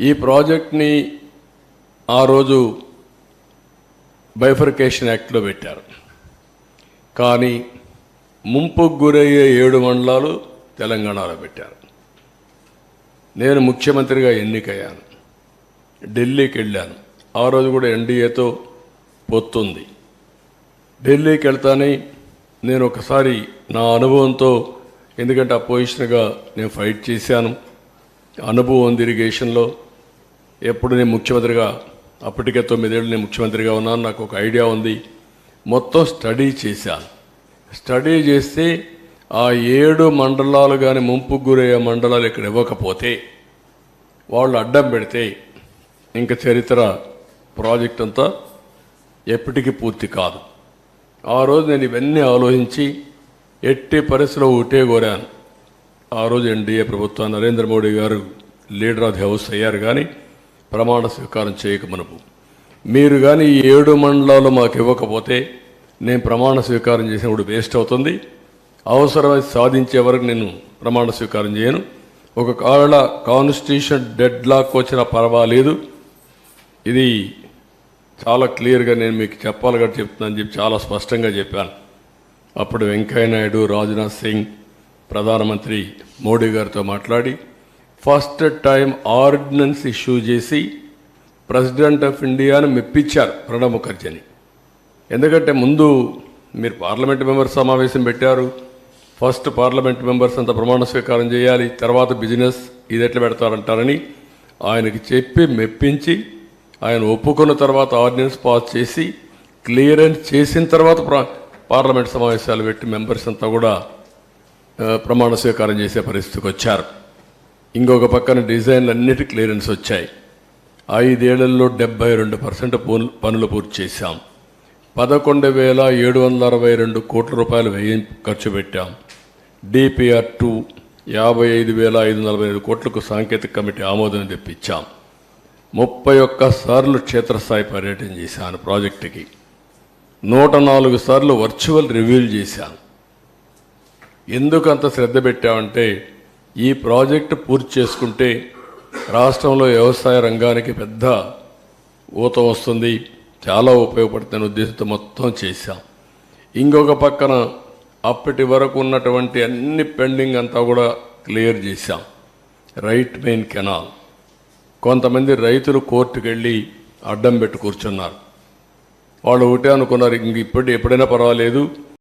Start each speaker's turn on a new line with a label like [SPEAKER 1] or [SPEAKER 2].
[SPEAKER 1] ఈ ప్రాజెక్ట్ని ఆ రోజు బైఫర్కేషన్ యాక్ట్లో పెట్టారు. కానీ ముంపుకు గురయ్యే ఏడు మండలాలు తెలంగాణలో పెట్టారు. నేను ముఖ్యమంత్రిగా ఎన్నికయ్యాను. ఢిల్లీకి వెళ్ళాను. ఆ రోజు కూడా ఎన్డీఏతో పొత్తుంది. ఢిల్లీకి వెళ్తాని నేను ఒకసారి నా అనుభవంతో ఎందుకంటే అపోజిషన్గా నేను ఫైట్ చేశాను. అనుభవం ఉంది ఇరిగేషన్లో ఎప్పుడు నేను ముఖ్యమంత్రిగా అప్పటికే తొమ్మిదేళ్ళు నేను ముఖ్యమంత్రిగా ఉన్నాను నాకు ఒక ఐడియా ఉంది. మొత్తం స్టడీ చేశాను. స్టడీ చేస్తే ఆ ఏడు మండలాలు కానీ ముంపుకు గురయ్యే మండలాలు ఇక్కడ ఇవ్వకపోతే వాళ్ళు అడ్డం పెడితే ఇంకా చరిత్ర ప్రాజెక్ట్ అంతా ఎప్పటికీ పూర్తి కాదు. ఆ రోజు నేను ఇవన్నీ ఆలోచించి ఎట్టి పరిస్థితిలో ఒకటే కోరాను. ఆ రోజు ఎన్డీఏ ప్రభుత్వం నరేంద్ర మోడీ గారు లీడర్ ఆఫ్ ది హౌస్ అయ్యారు కానీ ప్రమాణ స్వీకారం చేయక మనపు. మీరు కానీ ఈ ఏడు మండలాలు మాకు ఇవ్వకపోతే నేను ప్రమాణ స్వీకారం చేసినప్పుడు వేస్ట్ అవుతుంది. అవసరమైతే సాధించే వరకు నేను ప్రమాణ స్వీకారం చేయను. ఒక కాళ్ళ కాన్స్టిట్యూషన్ డెడ్ లాక్ వచ్చినా పర్వాలేదు. ఇది చాలా క్లియర్గా నేను మీకు చెప్పాలి కాబట్టి చెప్తున్నాను చెప్పి చాలా స్పష్టంగా చెప్పాను. అప్పుడు వెంకయ్య నాయుడు రాజ్నాథ్ సింగ్ ప్రధానమంత్రి మోడీ గారితో మాట్లాడి ఫస్ట్ టైం ఆర్డినెన్స్ ఇష్యూ చేసి ప్రెసిడెంట్ ఆఫ్ ఇండియాను మెప్పించారు ప్రణబ్ ముఖర్జీని. ఎందుకంటే ముందు మీరు పార్లమెంట్ మెంబర్స్ సమావేశం పెట్టారు ఫస్ట్ పార్లమెంట్ మెంబర్స్ అంత ప్రమాణ స్వీకారం చేయాలి తర్వాత బిజినెస్ ఇది ఎట్లా పెడతారంటారని ఆయనకి చెప్పి మెప్పించి ఆయన ఒప్పుకున్న తర్వాత ఆర్డినెన్స్ పాస్ చేసి క్లియరెన్స్ చేసిన తర్వాత పార్లమెంట్ సమావేశాలు పెట్టి మెంబర్స్ అంతా కూడా ప్రమాణ స్వీకారం చేసే పరిస్థితికి వచ్చారు. ఇంకొక పక్కన డిజైన్లు అన్నిటి క్లియరెన్స్ వచ్చాయి. ఐదేళ్ళలో డెబ్బై రెండు పర్సెంట్ పనులు పూర్తి చేశాం. పదకొండు వేల ఏడు వందల అరవై రెండు కోట్ల రూపాయలు వ్యయం ఖర్చు పెట్టాం. డిపిఆర్ టూ యాభై ఐదు వేల ఐదు వందల నలభై ఐదు కోట్లకు సాంకేతిక కమిటీ ఆమోదం తెప్పించాం. ముప్పై ఒక్క సార్లు క్షేత్రస్థాయి పర్యటన చేశాను ప్రాజెక్టుకి. నూట నాలుగు సార్లు వర్చువల్ రివ్యూలు చేశాను. ఎందుకు అంత శ్రద్ధ పెట్టామంటే ఈ ప్రాజెక్టు పూర్తి చేసుకుంటే రాష్ట్రంలో వ్యవసాయ రంగానికి పెద్ద ఊత వస్తుంది. చాలా ఉపయోగపడుతున్న ఉద్దేశంతో మొత్తం చేశాం. ఇంకొక పక్కన అప్పటి వరకు ఉన్నటువంటి అన్ని పెండింగ్ అంతా కూడా క్లియర్ చేశాం. Right main canal. కొంతమంది రైతులు కోర్టుకు వెళ్ళి అడ్డం పెట్టి కూర్చున్నారు. వాళ్ళు ఒకటే అనుకున్నారు ఇంక ఇప్పుడు ఎప్పుడైనా పర్వాలేదు